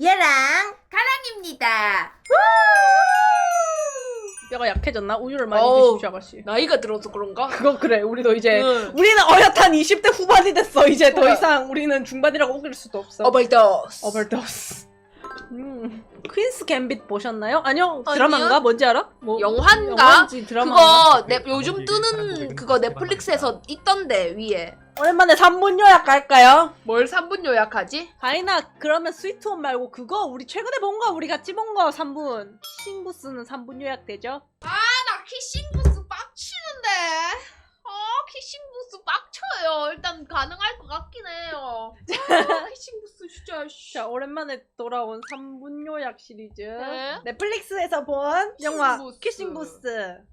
얘랑 가랑입니다. 뼈가 약해졌나? 우유를 많이 어우. 드십시오 아가씨 나이가 들어서 그런가? 그거 그래 우리도 이제 응. 우리는 어엿한 20대 후반이 됐어 이제 더? 이상 우리는 중반이라고 우길 수도 없어 어버이더스. 어벌더스 음. 퀸스 갬빗 보셨나요? 아니요. 드라마인가? 뭔지 알아? 뭐 영화인가? 영화인지 드라마인가? 그거 내, 요즘 뜨는 그거 넷플릭스에서 있던데 위에. 오랜만에 3분 요약 갈까요? 뭘 3분 요약하지? 다이나 그러면 스위트홈 말고 그거 우리 최근에 본 거 우리 같이 본 거 3분 킹부스는 3분 요약 되죠? 아 나 키싱부스 빡치는데. 아 키싱부스 빡 쳐요. 일단 가능할 것 같긴 해요. 아, 키싱부스 진짜. 씨. 자 오랜만에 돌아온 3분 요약 시리즈 네. 넷플릭스에서 본 영화 키싱부스. 키싱부스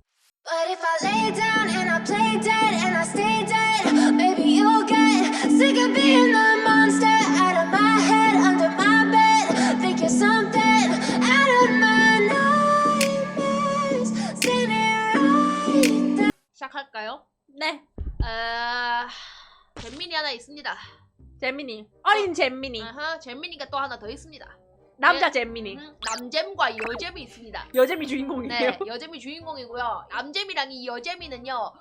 But if I lay down and I play dead and I stay dead, maybe you'll get sick of being the monster out of my head, under my bed. Think you're something out of my nightmares. It right there. 시작할까요? 네 아 잼민이 하나 있습니다. 잼민이 어린 잼민이 아하 잼민이가 또 하나 더 있습니다. 남자 잼민이 음, 남잼과 여잼이 있습니다. 여잼이 주인공이에요 네, 여잼이 주인공이고요. 남잼이랑 이 여잼이는요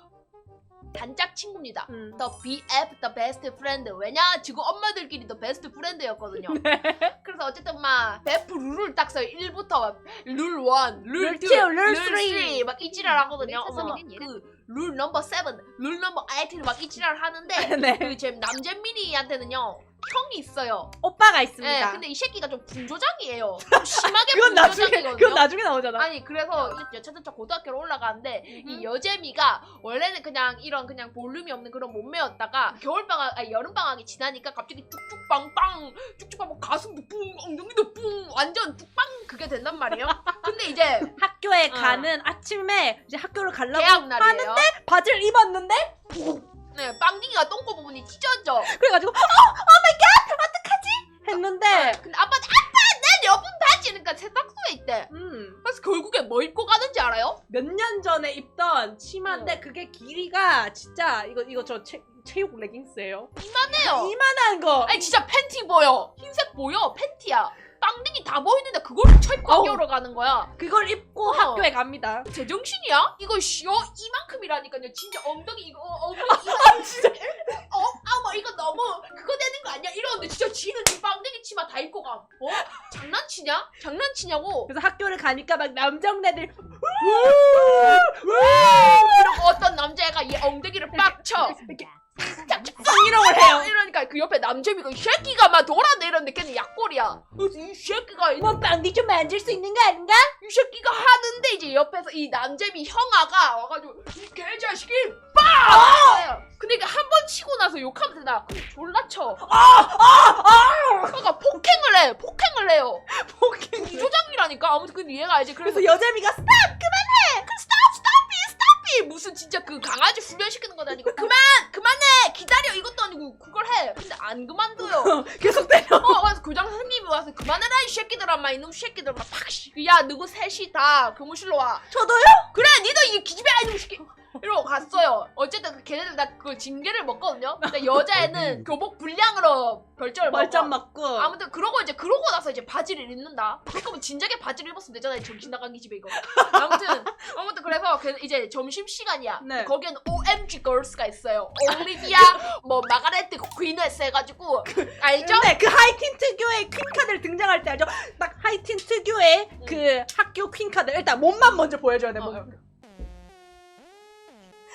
단짝 친구입니다. 음. The BF, the best friend. 왜냐? 지금 엄마들끼리 the best friend였거든요. 네. 그래서 어쨌든 막 베프 룰을 딱 써요. 1부터 룰 1, 룰룰 2, two, 룰룰 three. 3, 막 이지랄 하거든요. 어머, 그 룰 넘버 7, 룰 넘버 8을 막 이지랄 하는데 네. 그제 남잼민이한테는요 형이 있어요. 오빠가 네, 있습니다 근데 이 새끼가 좀 분조장이에요. 좀 심하게 그건 나중에 분조장이거든요. 그건 나중에 나오잖아 아니 그래서 이 여차저차 고등학교로 올라가는데 음. 이 여재미가 원래는 그냥 이런 그냥 볼륨이 없는 그런 몸매였다가 겨울 방학 아니 여름 방학이 지나니까 갑자기 쭉쭉 빵빵 쭉쭉 빵빵 가슴도 뿡 엉덩이도 뿡 완전 뚝빵 그게 된단 말이에요 근데 이제 학교에 어. 가는 아침에 이제 학교를 가려고 개학 날이에요 하는데 바지를 입었는데 네 빵딩이가 똥꼬 부분이 찢어져. 그래가지고 어, 오마이갓 어떡하지? 했는데 네, 근데 아빠 아빠 난 여분 바지 그러니까 세탁소에 있대. 음, 그래서 결국에 뭐 입고 가는지 알아요? 몇 년 전에 입던 치마인데 그게 길이가 진짜 이거 이거 저 체, 체육 레깅스예요. 이만해요. 이만한 거. 아니 진짜 팬티 보여. 흰색 보여 팬티야 빵딩이 다 보이는데 그걸 어우. 학교로 가는 거야 그걸 입고 어. 학교에 갑니다 제정신이야? 이거 쉬어 이만큼이라니까요 진짜 엉덩이 이거 어, 엉덩이 이거 아 진짜 어? 아뭐 이거 너무 그거 되는 거 아니야? 이러는데 진짜 지는 이 빵댕이 치마 다 입고 가 어? 장난치냐? 장난치냐고 그래서 학교를 가니까 막 남정네들 이러고 어떤 남자애가 얘 엉덩이를 빡 쳐 이렇게 이러고 해요 이러니까 그 옆에 남자애가 이 새끼가 막 돌아내렸는데 걔는 약골이야 그래서 이 새끼가 뭐 빵디 좀 만질 수 있는 거 아닌가? 이 새끼가 하는데 이제 옆에서 이 남잼이 형아가 와가지고 이 개자식이 빡! 근데 이게 한 번 치고 나서 욕하면 되나? 그럼 졸라 쳐. 그러니까 폭행을 해. 폭행을 해요. 폭행 조장이라니까. 아무튼 근데 얘가 알지. 그래서 그래서 여재미가 스탑 이 무슨 진짜 그 강아지 훈련시키는 건 아니고 그만! 그만해! 기다려! 이것도 아니고 그걸 해. 근데 안 그만둬요. 계속 때려 어, 그래서 교장 선생님이 와서 그만해라 이 새끼들아 막 이놈 새끼들 막 팍! 야 너희 셋이 다 교무실로 와. 저도요? 그래 니도 이 기집애 아니고 새끼 이러고 갔어요. 어쨌든 그 걔네들 다 그 징계를 먹거든요. 근데 여자애는 교복 불량으로 별점을 벌점 먹어 맞고. 아무튼 그러고 이제 그러고 나서 이제 바지를 입는다. 그러면 진작에 바지를 입었으면 되잖아요. 정신 나간 기집애 이거. 아무튼 아무튼 그래서 걔 이제 점심 시간이야. 네. 거기에는 OMG 걸스가 있어요. 올리비아 뭐 마가레트 퀸에스 해가지고. 알죠? 근데 그 하이틴 특유의 퀸카드 등장할 때 알죠? 딱 하이틴 특유의 그 학교 퀸카드. 일단 몸만 먼저 보여줘야 돼 어, 몸.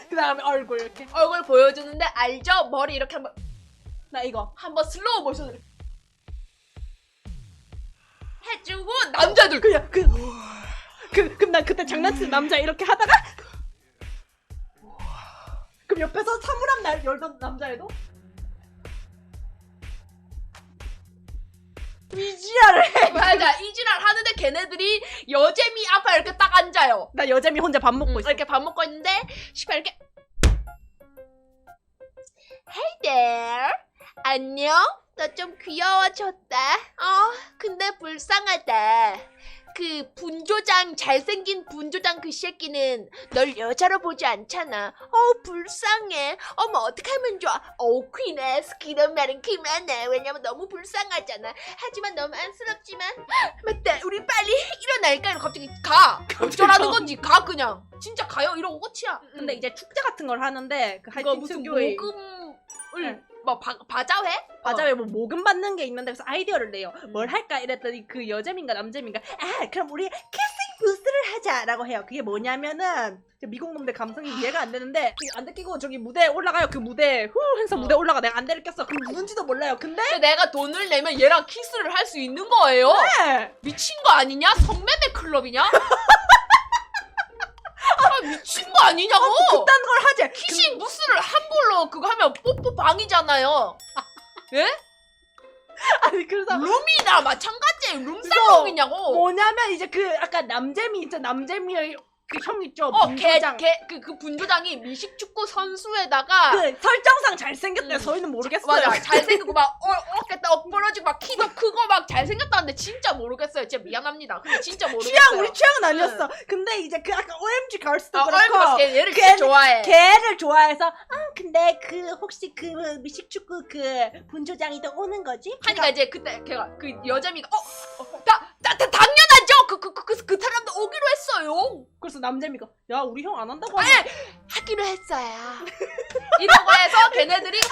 그 다음에 얼굴 이렇게. 얼굴 보여주는데 알죠? 머리 이렇게 한번. 나 이거. 한번 슬로우 모션을. 해주고 남자들 그냥 그, 그 그럼 난 그때 장난치는 남자 이렇게 하다가 그럼 옆에서 사물함 날 열던 남자애도? 이지랄을 해. 맞아 이지랄 하는데 걔네들이 여재미 앞에 이렇게 딱 앉아요. 나 여잼이 혼자 밥 먹고 음, 있어. 이렇게 밥 먹고 있는데 시발 이렇게 Hey there. 안녕. 너좀 귀여워졌다. 어 근데 불쌍하다 그 분조장 잘생긴 분조장 그 새끼는 널 여자로 보지 않잖아. 어 불쌍해. 어머 어떻게 하면 좋아? 어 퀸에스 그런 말은 그만해. 왜냐면 너무 불쌍하잖아. 하지만 너무 안쓰럽지만 맞다. 우리 빨리 일어날까? 갑자기 가. 어쩌라는 건지 가 그냥. 진짜 가요. 이러고 끝이야. 근데 이제 축제 같은 걸 하는데 그 그거 하이틴 무슨 모금을 네. 뭐 바, 바자회? 맞아요. 뭐 모금 받는 게 있는데 그래서 아이디어를 내요. 음. 뭘 할까 이랬더니 그 여재민가 남재민가 아 그럼 우리 키싱 부스를 하자라고 해요. 그게 뭐냐면은 미국 놈들 감성이 이해가 안 되는데 안대 끼고 저기 무대에 올라가요. 그 무대 후 해서 어. 무대 에 올라가 내가 안대를 꼈어. 그럼 누군지도 몰라요. 근데 근데 내가 돈을 내면 얘랑 키스를 할 수 있는 거예요? 네. 미친 거 아니냐? 성매매 클럽이냐? 아, 미친 거 아니냐고! 그딴 걸 하지. 키싱 부스를 함부로 그거 하면 뽀뽀 방이잖아요. 아니 그래서 룸이나 마찬가지예요. 룸살롱이냐고. 뭐냐면 이제 그 아까 남재미 있죠. 남재미의 그 형 있죠. 어, 걔, 분조장. 걔, 그, 그 분조장이 미식축구 선수에다가 그 설정상 잘생겼대. 음. 저희는 모르겠어요. 맞아 잘생기고 막 어, 어깨 떡 부러지고 막 키도 크고 막 잘생겼다는데 진짜 모르겠어요 진짜 미안합니다 근데 진짜 모르겠어요 취향 우리 취향은 아니었어. 근데 이제 그 아까 OMG 걸스도 아, 그렇고 얼굴 걔 얘를 걔- 진짜 좋아해 걔를 좋아해서 아 근데 그 혹시 그 미식축구 그 분조장이도 오는 거지? 하니까 이제 그때 걔가 그 여자미가 어, 어 다, 다, 다 당연하죠 그 그 그 그, 그 사람도 오기로 했어요. 그래서 남재미가 야 우리 형 안 한다고 아니, 하면 하기로 했어요. 이러고 해서 걔네들이 이제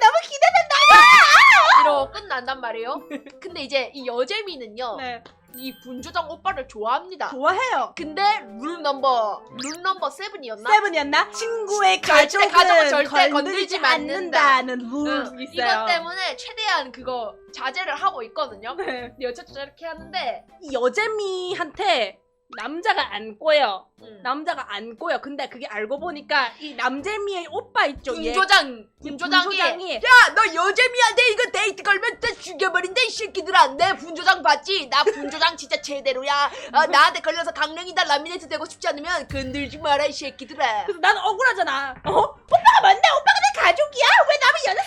너무 기대된다. 이러고 끝난단 말이에요. 근데 이제 이 여재미는요 네 이 분조장 오빠를 좋아합니다 좋아해요. 근데 룰 넘버 룰 넘버 세븐이었나? 세븐이었나? 친구의 절대 가족은 가족은 절대 건들지 않는다는 룰이 응, 있어요. 이것 때문에 최대한 그거 자제를 하고 있거든요. 네. 근데 여자도 저렇게 하는데 이 여재미한테 남자가 안 꼬여. 음. 남자가 안 꼬여. 근데 그게 알고 보니까 이 남재미의 오빠 있죠. 얘. 분조장 분조장이 분조장이 야 너 여재미한테 이거 데이트 걸면 다 죽여버린다 이 새끼들아 내 분조장 봤지 나 분조장 진짜 제대로야 어, 나한테 걸려서 강릉이다 라미네이트 되고 싶지 않으면 건들지 마라 이 새끼들아 그래서 나는 억울하잖아. 어? 오빠가 맞네. 오빠가 내 가족이야. 왜 남이 여느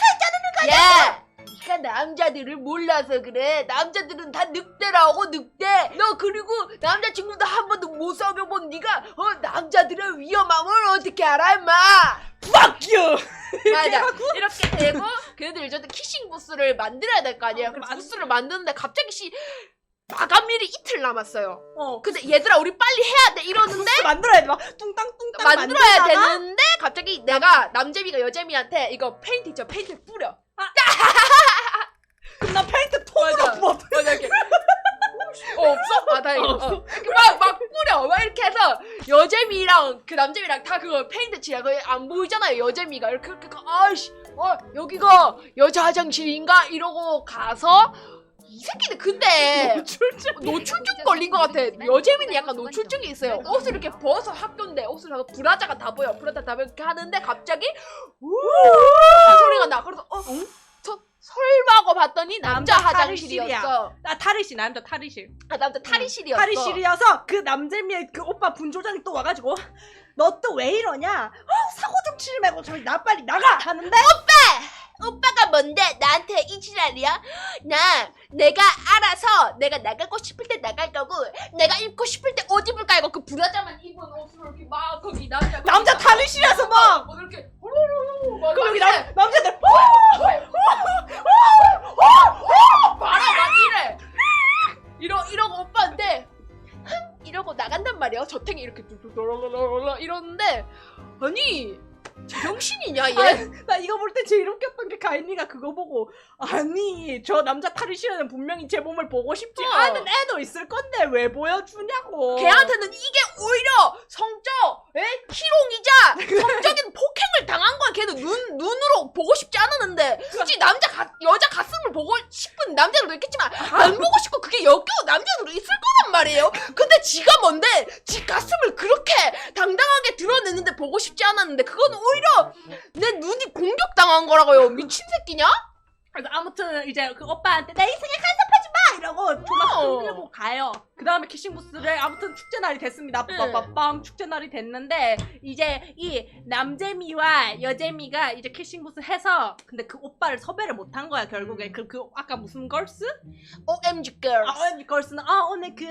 살야 네가 남자들을 몰라서 그래. 남자들은 다 늑대라고 늑대. 너 그리고 남자친구도 한 번도 못 사귀어본 네가 어 남자들의 위험함을 어떻게 알아 임마? Fuck you. 맞아 이렇게 되고 걔네들 이제 키싱 부스를 만들어야 될 거 아니에요. 어, 그래서 만- 부스를 만드는데 갑자기 씨 마감일이 이틀 남았어요. 어. 근데 얘들아 우리 빨리 해야 돼 이러는데? 만들어야 돼. 막 뚱땅뚱땅 만들어야 만들다가 되는데 갑자기 내가 남재미가 여재미한테 이거 페인트 있죠? 페인트 뿌려 나 페인트 맞아. 통으로 뭐 맞아 이렇게. 어 없어? 아 다행이다 어. 막, 막 뿌려. 막 이렇게 해서 여재미랑 그 남재미랑 다 그거 페인트 그거 안 보이잖아요 여재미가. 이렇게 이렇게 가- 아이씨 어 여기가 여자 화장실인가? 이러고 가서 이 새끼는 근데 노출증. 노출증 걸린 것 같아. 여재미는 약간 노출증이 있어요. 옷을 이렇게 벗어 학교인데 옷을 벗어. 브라자가 다 보여. 브라자 다 보여. 이렇게 하는데 갑자기 우! 소리가 나. 그래서 어? 저 설마 하고 봤더니 남자, 남자 화장실이었어 아 탈의실 남자 탈의실. 아 남자 탈의실이었어. 탈의실이어서 그 남재미의 그 오빠 분조장이 또 와가지고 너 또 왜 이러냐? 어 사고 좀 치지 말고 저기 나 빨리 나가 하는데 오빠가 뭔데 나한테 이 지랄이야? 나 내가 알아서 내가 나가고 싶을 때 나갈 거고 내가 입고 싶을 때 옷 입을 깔고 그 브라자만 입은 옷으로 이렇게 막 거기 남자 남자 탈의실에서 막 막 이렇게 호로로로 막 그럼 여기 막 남, 남자들 봐라 막 이래. 이러 이러고 오빠한테 흥 이러고 나간단 말이야. 저탱이 이렇게 뚜뚜뚜루루루루 이러는데 아니 제정신이냐 얘? 아니, 나 이거 볼 때 제일 웃겼던 게 가인이가 그거 보고 아니 저 남자 탈의실에는 분명히 제 몸을 보고 싶지 어. 않은 애도 있을 건데 왜 보여주냐고 걔한테는 이게 오히려 성적, 에? 희롱이자 성적인 폭행을 당한 거야. 걔는 눈 눈으로 보고 싶지 않았는데 굳이 남자 가, 여자 가슴을 보고 싶은 남자들도 있겠지만 안 보고 싶고 그게 역겨운 남자들도 있을 거란 말이에요. 근데 지가 뭔데 지 가슴을 그렇게 당당하게 드러냈는데 보고 싶지 않았는데 그건 오히려 내 눈이 공격당한 거라고요. 미친 새끼냐? 그래서 아무튼 이제 그 오빠한테 내 인생에 간섭하지 마 이러고 졸라 어. 흔들고 가요 그 다음에 키싱 부스를 아무튼 축제 날이 됐습니다. 응. 빠빠빵 축제 날이 됐는데 이제 이 남재미와 여재미가 이제 키싱 부스 해서 근데 그 오빠를 섭외를 못한 거야 결국에 그, 그 아까 무슨 걸스? OMG girls. 아 오늘 걸스는 아 오늘 그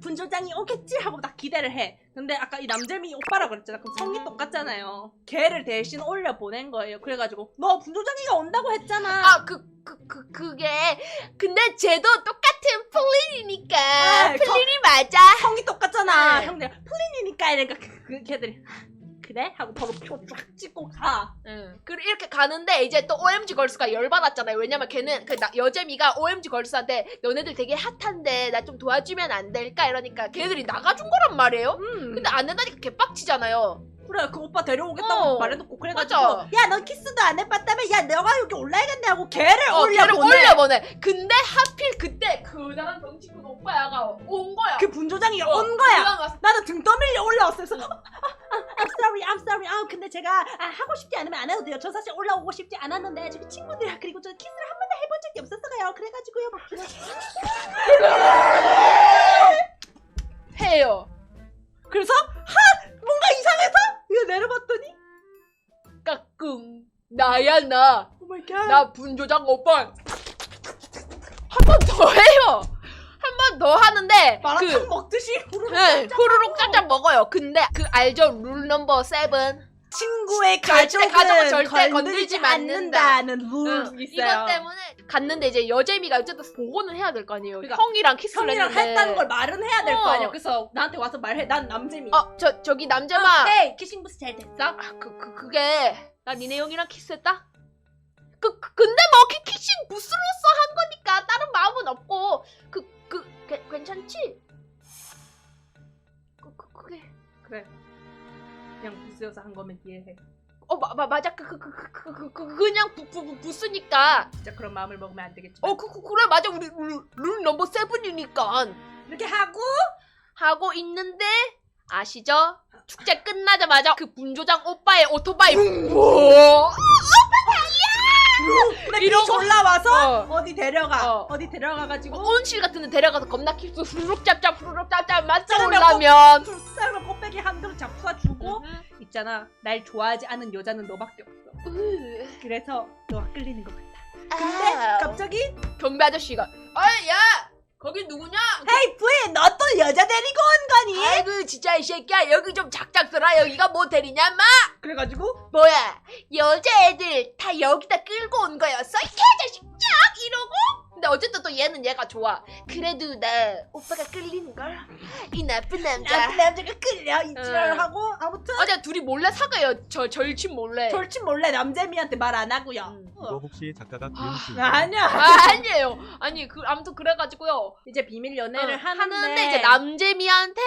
분조장이 오겠지 하고 딱 기대를 해. 근데 아까 이 남재미 오빠라 그랬잖아. 그럼 성이 똑같잖아요. 걔를 대신 올려 보낸 거예요. 그래가지고 너 분조장이가 온다고 했잖아. 아, 그, 그, 그, 그게. 근데 쟤도 똑같은 플린이니까. 네, 플린이 맞아. 성이 똑같잖아. 네. 형들 플린이니까 이러니까 그, 그 걔들이 그래 하고 바로 표 쫙 찍고 가. 응. 그리고 이렇게 가는데 이제 또 OMG 걸스가 열받았잖아요. 왜냐면 걔는 그 나- 여재미가 OMG 걸스한테 너네들 되게 핫한데 나 좀 도와주면 안 될까 이러니까 걔들이 나가준 거란 말이에요. 음. 근데 안 된다니까 개빡치잖아요. 그래 그 오빠 데려오겠다고 어. 말해놓고 그래가지고 맞아. 야너 키스도 안 해봤다며 야 너가 여기 올라야겠네 하고 걔를 어, 올려 걔를 보내. 올려보내. 근데 하필 그때 그다란 덩치 큰 오빠야가 온 거야. 그 분조장이 어, 온 거야. 나는 등 떠밀려 올라왔어. 그래서 아, 아, I'm sorry, I'm sorry. 아 근데 제가 아, 하고 싶지 않으면 안 해도 돼요. 저 사실 올라오고 싶지 않았는데 저기 친구들이랑 그리고 저 키스를 한 번도 해본 적이 없었어요. 그래가지고요. 막 그래. 해요. 그래서 하 뭔가 이 이거 내려봤더니 까꿍. 나야 나. 오 마이 갓. 나 분조장 오빠 한 번 더 해요. 한 번 더 하는데 마라탕 그 먹듯이 후루룩 네, 짭짭 후루룩 짭짭 먹어요. 근데 그 알죠? 룰 넘버 세븐. 친구의 절대 가족은, 가족은 절대 건들지 건들지 않는다는 룰 응, 있어요. 이것 때문에 갔는데 이제 여재미가 어쨌든 보고는 해야 될 거 아니에요. 그러니까 형이랑 키스를 형이랑 했는데. 했다는 걸 말은 해야 될거 어. 아니야. 그래서 나한테 와서 말해. 난 남재미. 어, 저 저기 남자마. 헤이 키싱 부스 잘 됐어? 아, 그, 그 그게 나 니네 형이랑 키스했다? 그, 그 근데 뭐 키, 키싱 부스로서 한 거니까 다른 마음은 없고 그 그 괜찮지? 그, 그 그게 그래. 그냥 부스여서 한 거면 이해해. 어 마, 마, 맞아 그그 그 그 그 그 그냥 부, 부, 부, 부스니까 진짜 그런 마음을 먹으면 안 되겠지. 어 그, 그 그래 맞아 우리 룰, 룰 넘버 세븐이니까 이렇게 하고 하고 있는데 아시죠? 축제 끝나자마자 그 분조장 오빠의 오토바이 우와! 근데 이러고- 이 졸라 와서 어. 어. 디 데려가. 어. 어. 디 데려가가지고 온실 같은 데 데려가서 겁나 키스 후루룩 짭짭 후루룩 짭짭 짜장면 올라면 삶은 꽃배기 한 그릇 잡숴 주고 있잖아. 날 좋아하지 않은 여자는 너밖에 없어. 으, 그래서 너가 끌리는 것 같아. 아. 근데 갑자기 경비 아저씨가 아이 야 거기 누구냐? 헤이 부인 너 또 여자 데리고 온 거니? 아이고 진짜 이 새끼야 여기 좀 작작 써라 여기가 모텔이냐 마 그래가지고 뭐야 여자애들 다 여기다 끌고 온 거였어 이 개자식 쫙 이러고 근데 어쨌든 또 얘는 얘가 좋아. 그래도 나 오빠가 끌리는 걸. 이 나쁜 남자. 나쁜 남자가 끌려 이 지랄을 응. 하고. 아무튼. 어제 둘이 몰래 사귀어요. 저 절친 몰래. 절친 몰래 남재미한테 말 안 하고요. 음. 이거 혹시 작가가 그린 시 아니야. 아, 아니에요. 아니 그 아무튼 그래가지고요. 이제 비밀 연애를 어, 하는데, 하는데 이제 남재미한테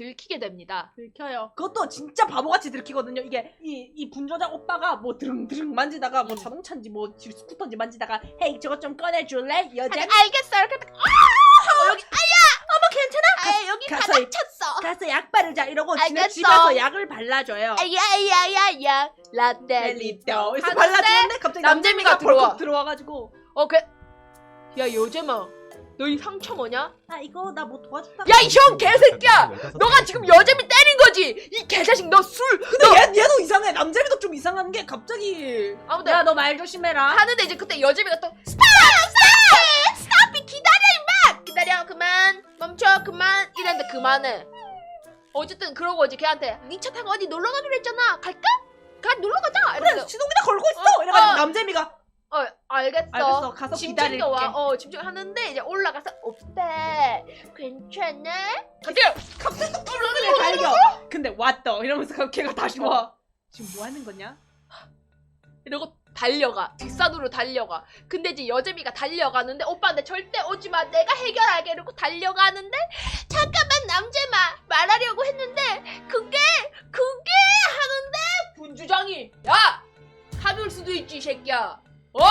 들키게 됩니다 들켜요. 그것도 진짜 바보같이 들키거든요. 이게 이, 이 분조장 오빠가 뭐 드릉드릉 만지다가 뭐 자동차인지 뭐 스쿠터인지 만지다가 헤이 저것 좀 꺼내줄래? 여자 알겠어 이렇게 딱, 아! 여기 어머 괜찮아? 아 여기 가서 바닥 쳤어 가서 약 바르자 이러고 지네 알겠어. 집에서 약을 발라줘요. 아야야야야 라떼리또 그래서 하는데 발라주는데 갑자기 남재미가 남재미가 들어와. 벌컥 들어와가지고 어, 그, 야, 여재마. 너 이 상처 뭐냐? 아 이거 나 뭐 도와줄까? 야, 이 형 개새끼야! 너가 지금 여재미 때린 거지! 이 개자식, 너 술! 근데 얘, 얘도 이상해. 남재미도 좀 이상한 게 갑자기 아무튼, 야 너 말 조심해라. 하는데 이제 그때 여재미가 또, 스탑! 스탑! 스탑이 기다려, 임마! 기다려, 그만. 멈춰, 그만. 이랬는데 그만해. 어쨌든 그러고 이제 걔한테, 니 차 타고 어디 놀러 가기로 했잖아. 갈까? 가, 놀러 가자! 그래 이러면서, 시동이나 걸고 있어. 어, 이래가지고 어. 남재미가 어, 알겠어. 알겠어 가서 짐 기다릴게. 챙겨와. 어, 짐 챙겨 하는데 이제 올라가서 오빠 괜찮아? 갑자기 갑자기 또 키스를 발견. 근데 왔다 이러면서 그 걔가 다시 와. 지금 뭐 하는 거냐? 이러고 달려가 뒷산으로 달려가 근데 이제 여재미가 달려가는데 오빠한테 절대 오지마 내가 해결하게 이러고 달려가는데 잠깐만 남재마 말하려고 했는데 그게 그게 하는데 분주장이 야 가볼 수도 있지 이 새끼야 어?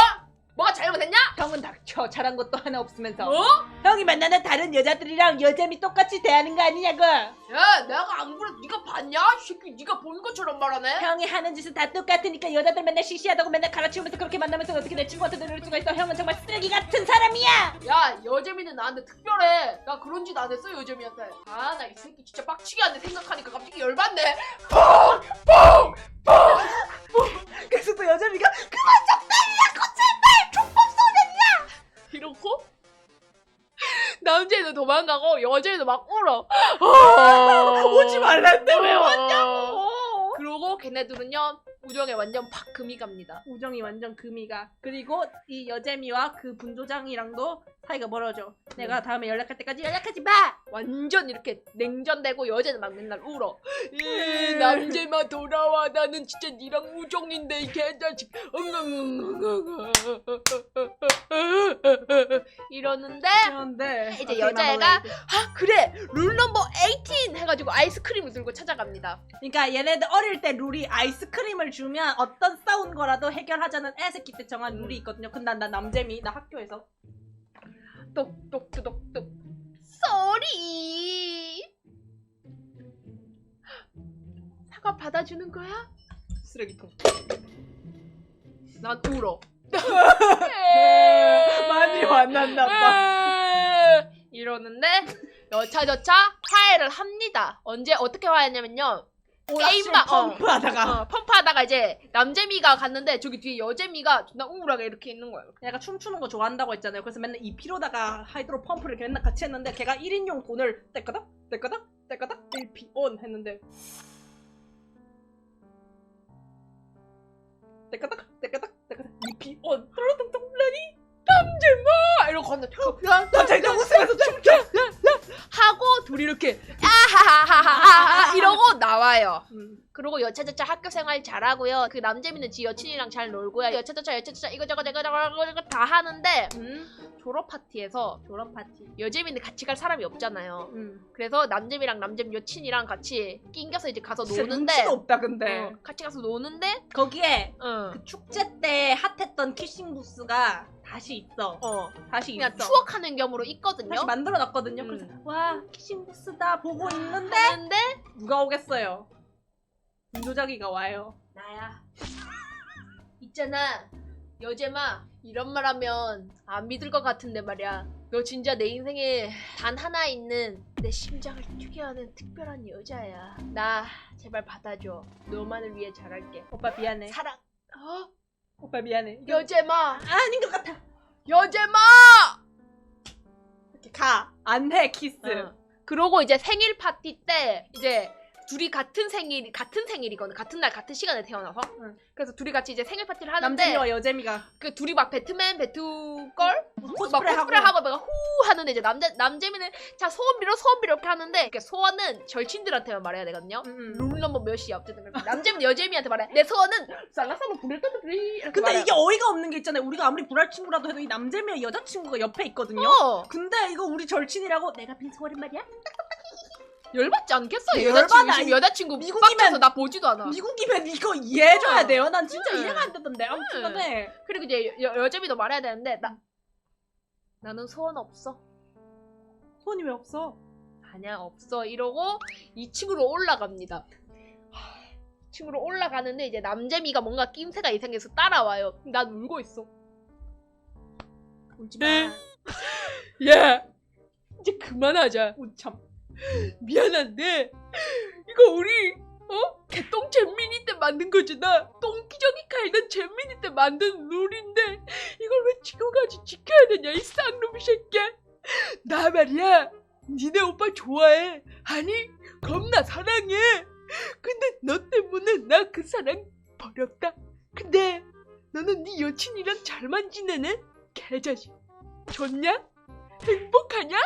뭐가 잘못했냐? 형은 닥쳐. 잘한 것도 하나 없으면서. 뭐? 형이 만나는 다른 여자들이랑 여잼이 똑같이 대하는 거 아니냐고. 야 내가 안 그래도 네가 봤냐? 이 새끼 네가 본 것처럼 말하네. 형이 하는 짓은 다 똑같으니까 여자들 맨날 시시하다고 맨날 갈아치우면서 그렇게 만나면서 어떻게 내 친구한테 이럴 수가 있어? 형은 정말 쓰레기 같은 사람이야! 야 여재미는 나한테 특별해. 나 그런 짓 안 했어 여재미한테. 아 나 이 새끼 진짜 빡치게 하네 생각하니까 갑자기 열받네 그래서 또 여잼이가 그만 좀 때리라고 제발 족밥 소년이야! 이러고 남자애는 도망가고 여자애는 막 울어. 오지 말랬는데 왜 왔냐고. 그러고 걔네들은요 우정에 완전 팍 금이 갑니다. 우정이 완전 금이가. 그리고 이 여재미와 그 분조장이랑도 사이가 멀어져. 내가 다음에 연락할 때까지 연락하지 마! 완전 이렇게 냉전되고 여자는 막 맨날 울어. 이 음. 남자만 돌아와. 나는 진짜 니랑 우정인데 이 개자식. 이러는데 그런데 이제 어떻게 여자애가? 아 그래! 룰 넘버 18 해가지고 아이스크림을 들고 찾아갑니다. 그러니까 얘네들 어릴 때 룰이 아이스크림을 주면 어떤 싸운 거라도 해결하자는 애새끼 때 정한 룰이 있거든요. 근데 난, 나 남재미 나 학교에서 똑똑똑똑똑 쏘리 사과 받아주는 거야? 쓰레기통 난 울어 많이 만났나 봐 이러는데 여차저차 화해를 합니다. 언제 어떻게 화해했냐면요. 게임방 어, 펌프하다가. 어, 펌프하다가 이제 남재미가 갔는데 저기 뒤에 여재미가 존나 우울하게 이렇게 있는 거예요. 얘가 춤추는 거 좋아한다고 했잖아요. 그래서 맨날 이 피로다가 하이드로 펌프를 이렇게 맨날 같이 했는데 걔가 1인용 돈을 떼까닥 떼까닥 떼까닥 1피온 했는데. 떼까닥 떼까닥 떼까닥 2피온. 뚜루뚱뚱 레니 아 이러고 건너 갑자기 또 웃으면서 춤춰 하고 둘이 이렇게 아하하하하 이러고 나와요. 음. 그리고 여차저차 학교 생활 잘하고요. 그 남재미는 지 여친이랑 잘 놀고요. 여차저차 여차저차 이거저거 저거저거 저거 다 하는데 음. 졸업 파티에서 졸업 파티 여재미는 같이 갈 사람이 없잖아요. 음. 그래서 남재미랑 남재미 여친이랑 같이 낑겨서 이제 가서 진짜 노는데 눈치도 없다 근데 어, 같이 가서 노는데 거기에 어, 그 축제 때 핫했던 키싱 부스가 다시 있어 어 다시 그냥 있어 추억하는 겸으로 있거든요. 다시 만들어놨거든요 음. 그래서 와 키싱 부스다 보고 있는데 하는데 누가 오겠어요 김조자기가 와요 나야. 있잖아. 여재마 이런 말 하면 안 믿을 것 같은데 말이야. 너 진짜 내 인생에 단 하나 있는 내 심장을 뛰게 하는 특별한 여자야. 나 제발 받아줘. 너만을 위해 잘할게. 오빠 미안해 사랑. 어? 오빠 미안해 이거 여재마. 아닌 것 같아 여재마. 이렇게 가 안 해 키스 어. 그러고 이제 생일 파티 때 이제 둘이 같은 생일 같은 생일이거든. 같은 날 같은 시간에 태어나서. 응. 그래서 둘이 같이 이제 생일 파티를 하는데 남재미와 여재미가 그 둘이 막 배트맨 배트걸? 막 코스프레 하고 코스프레 하고. 막후 하는데 이제 남자 남재미는 자 소원 빌어 소원 빌어 이렇게 하는데 이렇게 소원은 절친들한테만 말해야 되거든요. 음, 음. 룰 넘버 몇이야 어쨌든 그래서 남재미는 여재미한테 말해. 내 소원은 쌀라쌀라 불을 떠들이 이렇게 근데 말해요. 이게 어이가 없는 게 있잖아요. 우리가 아무리 불알 친구라도 해도 이 남재미와 여자친구가 옆에 있거든요. 어, 근데 이거 우리 절친이라고? 내가 빈 소원은 말이야? 열받지 않겠어 네, 여자친구 열받아. 지금 여자친구 미국이면- 빡쳐서 나 보지도 않아. 미국이면 이거 이해해줘야 어. 돼요 난 진짜 음. 이해가 안 되던데 아무튼 음. 간에 그리고 이제 여, 여재미도 말해야 되는데 나 나는 소원 없어. 소원이 왜 없어? 아니야 없어 이러고 2층으로 올라갑니다. 2층으로 올라가는데 이제 남재미가 뭔가 낌새가 이상해서 따라와요. 난 울고 있어. 울지 마 네. 야 이제 그만하자. 우참 미안한데 이거 우리 어 개똥 잼민이 때 만든 거잖아. 똥기저귀 칼던 잼민이 때 만든 룰인데 이걸 왜 지금까지 지켜야 되냐 이 쌍놈 새끼야. 나 말이야 니네 오빠 좋아해 아니 겁나 사랑해. 근데 너 때문에 나 그 사랑 버렸다. 근데 너는 네 여친이랑 잘만 지내네? 개자식. 좋냐? 행복하냐?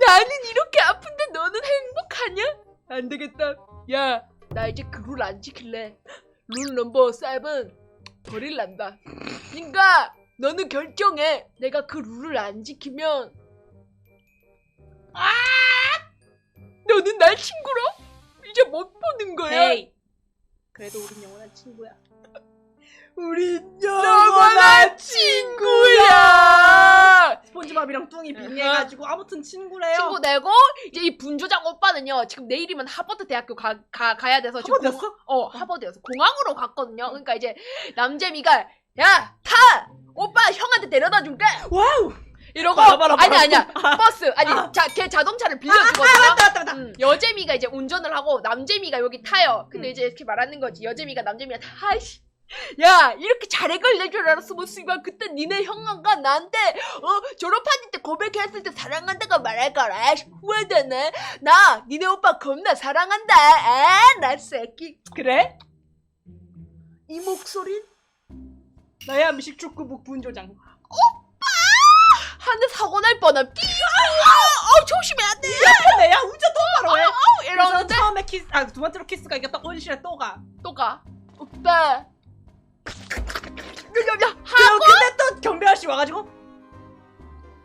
나는 이렇게 아픈데 너는 행복하냐? 안 되겠다. 야, 나 이제 그 룰 안 지킬래. 룰 넘버 7 버릴란다. 그러니까 너는 결정해. 내가 그 룰을 안 지키면 아! 너는 날 친구로 이제 못 보는 거야. 헤이 그래도 우린 영원한 친구야 우리 너무나 친구야. 스폰지밥이랑 뚱이 빙해가지고 아무튼 친구래요. 친구 내고 이제 이 분조장 오빠는요 지금 내일이면 하버드 대학교 가, 가 가야 돼서 지금 하버드였어? 공- 어 하버드였어 공항으로 갔거든요. 그러니까 이제 남재미가 야타 오빠 형한테 데려다 줄게 와우. 이러고 봐라, 봐라, 아니 봐라. 아니야 버스 아니 아. 자걔 자동차를 빌려주거든요. 맞다 맞다 맞다. 음, 여재미가 이제 운전을 하고 남재미가 여기 타요. 근데 음. 이제 이렇게 말하는 거지. 여재미가 남재미한테 아이씨. 야 이렇게 잘 걸릴 줄 알았으면 씨발 그때 니네 형아가 나한테 어 졸업하는 때 고백했을 때 사랑한다고 말할 거라 후회되네. 나 니네 오빠 겁나 사랑한다 아나 새끼. 그래? 이 목소리? 나야 미식축구부 분조장. 한대 사고 날 뻔한 삐 어, 조심해야 돼. 내야 운전 똑바로 해. 그래서 이러는데? 처음에 키스 아 두 번째로 키스가 이겼다 온실에 또 가. 또가. 오빠 그리고 근데 또 경비 아저씨 와가지고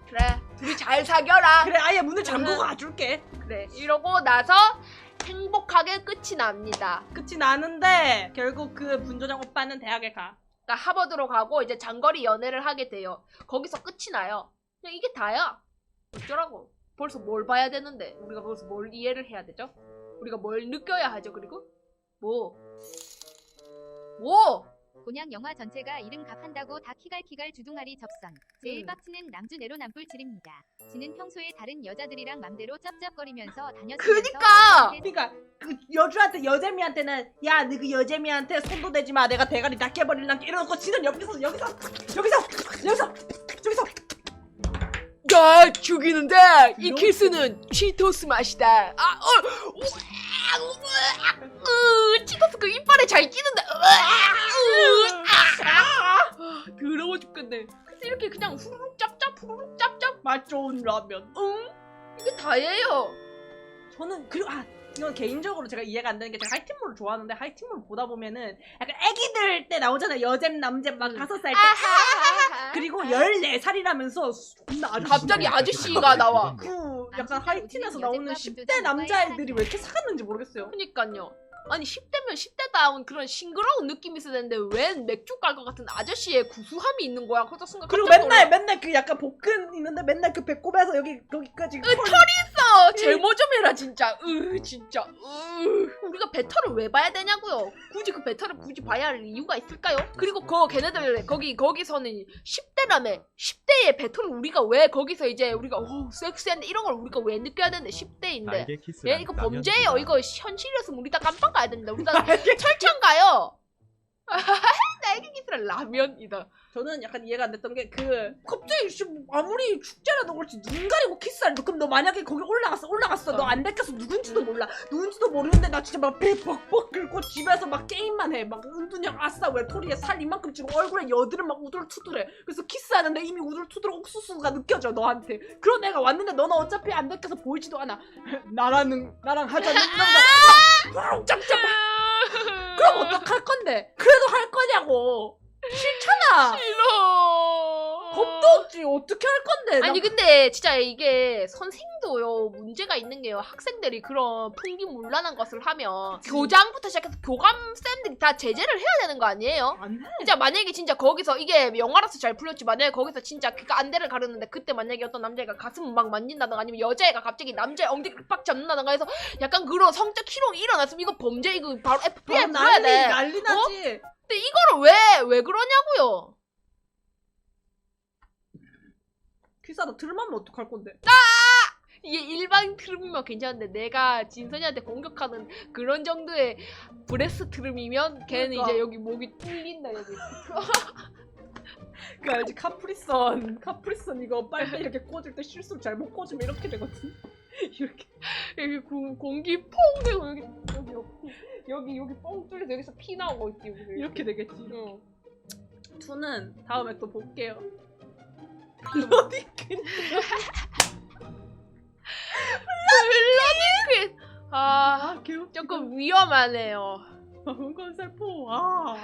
그래 둘이 잘 사겨라 그래 아예 문을 잠그고 저는- 가줄게. 그래 이러고 나서 행복하게 끝이 납니다. 끝이 나는데 결국 그 분조장 오빠는 대학에 가. 그러니까 하버드로 가고 이제 장거리 연애를 하게 돼요. 거기서 끝이 나요. 그냥 이게 다야. 어쩌라고? 벌써 뭘 봐야 되는데 우리가 벌써 뭘 이해를 해야 되죠? 우리가 뭘 느껴야 하죠? 그리고 뭐? 뭐? 곤양 영화 전체가 이름 값한다고 다 키갈키갈 주둥아리 접선. 제일 음. 빡치는 남주 내로남불 질입니다. 지는 평소에 다른 여자들이랑 맘대로 짭짭거리면서 다녔으면서 그니까! 그러니까 그 여주한테 여재미한테는 야 너 그 여재미한테 손도 대지 마 내가 대가리 낚여버릴란게 이러고 지는 여기서 여기서 여기서 여기서 저기서 야 죽이는데 이? 키스는 치토스 맛이다. 아, 어, 좋은 라면. 응 이게 다예요. 저는 그리고 아 이건 개인적으로 제가 이해가 안 되는 게 제가 하이틴몰을 좋아하는데 하이틴몰 보다 보면은 약간 애기들 때 나오잖아요 여잼 남잼 막 음. 다섯 살 때. 그리고 14살이라면서 존나 아저씨 갑자기 아저씨가 나와. 그 약간 하이틴에서 나오는 10대 남자애들이 왜 이렇게 사갔는지 모르겠어요 그니까요. 아니 10대면 10대다운 그런 싱그러운 느낌이 있어야 되는데 웬 맥주 깔 것 같은 아저씨의 구수함이 있는 거야. 그래서 순간 그리고 깜짝 맨날 맨날 그 약간 복근 있는데 맨날 그 배꼽에서 여기 여기까지 털놀 제모 좀 해라 진짜. 으 진짜. 으. 우리가 배터를 왜 봐야 되냐고요. 굳이 그 배터를 굳이 봐야 할 이유가 있을까요? 그리고 그 걔네들 거기 거기서는 10대라며 10대의 배터를 우리가 왜 거기서 이제 우리가 오 섹시한데 이런 걸 우리가 왜 느껴야 되는데 10대인데. 날개 키스. 예 이거 범죄예요. 이거 현실이었으면 우리 다 깜빵 가야 됩니다. 우리 다 철창 가요. 날개 기스란 라면이다. 저는 약간 이해가 안 됐던 게 그 갑자기 씨, 아무리 축제라도 그렇지 눈 가리고 키스하는데 그럼 너 만약에 거기 올라갔어 올라갔어. 너 어. 안 데켜서 누군지도 몰라. 누군지도 모르는데 나 진짜 막 배 벅벅 긁고 집에서 막 게임만 해 막 은둔형 아싸 왜 토리에 살 이만큼 찌고 얼굴에 여드름 막 우둘투둘해. 그래서 키스하는데 이미 우둘투둘 옥수수가 느껴져 너한테. 그런 애가 왔는데 너는 어차피 안 데켜서 보이지도 않아. 나라는 나랑 하자는 거 짭짭 그럼 어떡할 건데? 그래도 할 거냐고. 싫잖 아 싫어. 겁도 없지 어떻게 할 건데? 아니 나- 근데 진짜 이게 선생도요 문제가 있는 게요. 학생들이 그런 풍기문란한 것을 하면 교장부터 시작해서 교감 쌤들이 다 제재를 해야 되는 거 아니에요? 안 해. 진짜 만약에 진짜 거기서 이게 영화라서 잘 풀렸지 만약에 거기서 진짜 그가 안대를 가르는데 그때 만약에 어떤 남자애가 가슴 막 만진다던가 아니면 여자애가 갑자기 남자의 엉덩이를 빡 잡는다던가 해서 약간 그런 성적 희롱이 일어났으면 이거 범죄 이거 바로 FBI 바로 불러야 난리 돼. 난리 나지. 근데 이거를 왜 왜 그러냐고요 키스하다. 들으면 어떡할 건데? 이게 일반 트름이면 괜찮은데 내가 진선이한테 공격하는 그런 정도의 브레스 트름이면 걔는 그러니까. 이제 여기 목이 뚫린다 여기. 그 알지 카프리선 카프리선 이거 빨대 이렇게 꽂을 때 실수로 잘못 꽂으면 이렇게 되거든. 이렇게. 여기 공, 공기 퐁 되고 여기 여기 여기 여기 여기 뻥 뚫려서 여기서 피 나오고 있지 여기. 이렇게 되겠지. 응. 투는 다음에 또 볼게요 어디 아아 조금 위험하네요. 건설포. 아